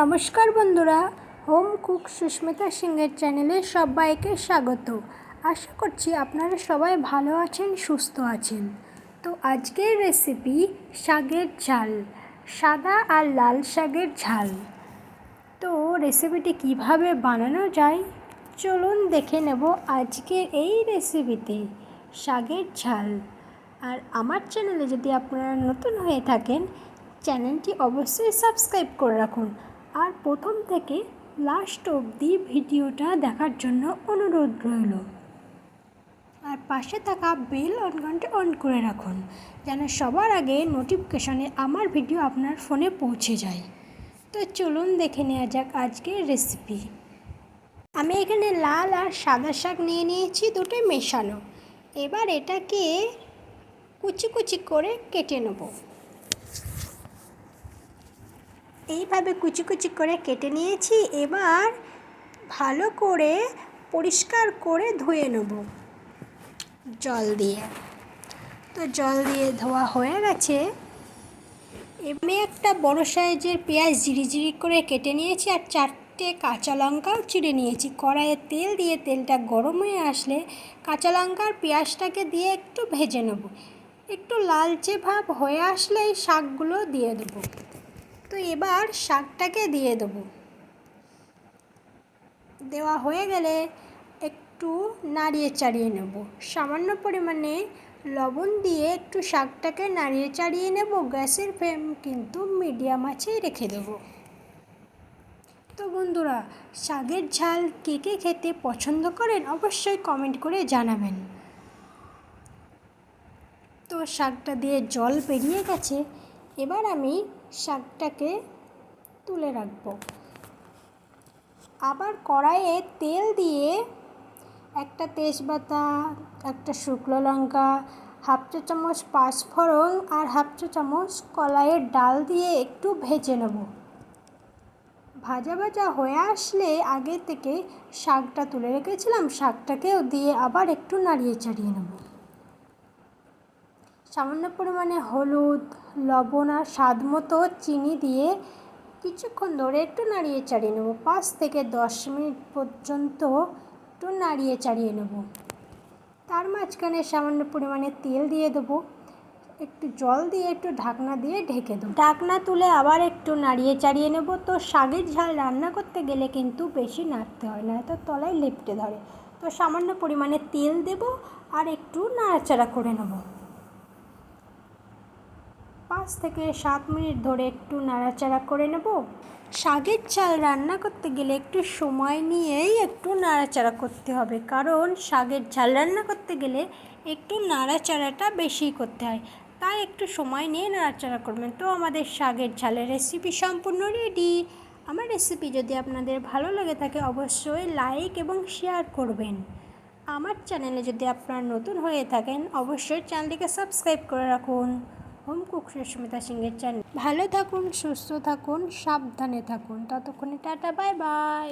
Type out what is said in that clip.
নমস্কার বন্ধুরা, home cook Susmita সিংয়ের চ্যানেলে সবাইকে স্বাগত। আশা করছি আপনারা সবাই ভালো আছেন, সুস্থ আছেন। তো আজকের রেসিপি শাকের ঝাল, সাদা আর লাল শাকের ঝাল। তো রেসিপিটি কীভাবে বানানো যায়? চলুন দেখে নেব আজকের এই রেসিপিতে শাকের ঝাল। আর আমার চ্যানেলে যদি আপনারা নতুন হয়ে থাকেন, চ্যানেলটি অবশ্যই সাবস্ক্রাইব করে রাখুন। আর প্রথম থেকে লাস্ট অবধি ভিডিওটা দেখার জন্য অনুরোধ রইল। আর পাশে থাকা বেল আইকনটা অন করে রাখুন, যেন সবার আগে নোটিফিকেশনে আমার ভিডিও আপনার ফোনে পৌঁছে যায়। তো চলুন দেখে নেওয়া যাক আজকের রেসিপি আমি এখানে লাল আর সাদা শাক নিয়ে নিয়েছি, দুটোই মেশানো। এবার এটাকে কুচি কুচি করে কেটে নেব। এইভাবে কুচি কুচি করে কেটে নিয়েছি, এবার ভালো করে পরিষ্কার করে ধুয়ে নেব জল দিয়ে। তো জল দিয়ে ধোয়া হয়ে গেছে। আমি একটা বড় সাইজের পেঁয়াজ জিরি করে কেটে নিয়েছি আর চারটে কাঁচা লঙ্কাও চিড়ে নিয়েছি। কড়াইয়ে তেল দিয়ে তেলটা গরম হয়ে আসলে কাঁচা লঙ্কা আর পেঁয়াজটাকে দিয়ে একটু ভেজে নেব। একটু লালচে ভাব হয়ে আসলে এই শাকগুলো দিয়ে দেবো। তো এবার শাকটাকে দিয়ে দেবো। দেওয়া হয়ে গেলে একটু নাড়িয়ে চাড়িয়ে নেব। সামান্য পরিমাণে লবণ দিয়ে একটু শাকটাকে নাড়িয়ে চাড়িয়ে নেব। গ্যাসের ফ্লেম কিন্তু মিডিয়াম আছেই রেখে দেবো। তো বন্ধুরা, শাকের ঝাল কে কে খেতে পছন্দ করেন অবশ্যই কমেন্ট করে জানাবেন। তো শাকটা দিয়ে জল বেরিয়ে গেছে। এবার আমি শাকটাকে তুলে রাখব। আবার কড়াইয়ে তেল দিয়ে একটা তেজপাতা, একটা শুকনো লঙ্কা, হাফ চা চামচ পাঁচফোড়ন আর হাফ চা চামচ কলাইয়ের ডাল দিয়ে একটু ভেজে নেব। ভাজা ভাজা হয়ে আসলে আগে থেকে শাকটা তুলে রেখেছিলাম, শাকটাকেও দিয়ে আবার একটু নাড়িয়ে চাড়িয়ে নেব। সামান্য পরিমাণে হলুদ, লবণ আর স্বাদ মতো চিনি দিয়ে কিছুক্ষণ ধরে একটু নাড়িয়ে চাড়িয়ে নেব। পাঁচ থেকে দশ মিনিট পর্যন্ত একটু নাড়িয়ে চাড়িয়ে নেব। তার মাঝখানে সামান্য পরিমাণে তেল দিয়ে দেবো। একটু জল দিয়ে একটু ঢাকনা দিয়ে ঢেকে দেবো। ঢাকনা তুলে আবার একটু নাড়িয়ে চাড়িয়ে নেব। তো শাকের ঝাল রান্না করতে গেলে কিন্তু বেশি নাড়তে হয় না তো তলায় লেপটে ধরে। তো সামান্য পরিমাণে তেল দেব আর একটু নাড়াচাড়া করে নেব। পাঁচ থেকে সাত মিনিট ধরে একটু নাড়াচাড়া করে নেব। শাকের চাল রান্না করতে গেলে একটু সময় নিয়েই একটু নাড়াচাড়া করতে হবে। কারণ শাকের ঝাল রান্না করতে গেলে একটু নাড়াচাড়াটা বেশি করতে হয়। তাই একটু সময় নিয়ে নাড়াচাড়া করবেন। তো আমাদের শাকের ঝালের রেসিপি সম্পূর্ণ রেডি আমার রেসিপি যদি আপনাদের ভালো লাগে থাকে অবশ্যই লাইক এবং শেয়ার করবেন। আমার চ্যানেলে যদি আপনারা নতুন হয়ে থাকেন, অবশ্যই চ্যানেলটিকে সাবস্ক্রাইব করে রাখুন। হোম কুক সুস্মিতা সিংয়ের চ্যানেল ভালো থাকুন, সুস্থ থাকুন, সাবধানে থাকুন। ততক্ষণে টাটা, বাই বাই।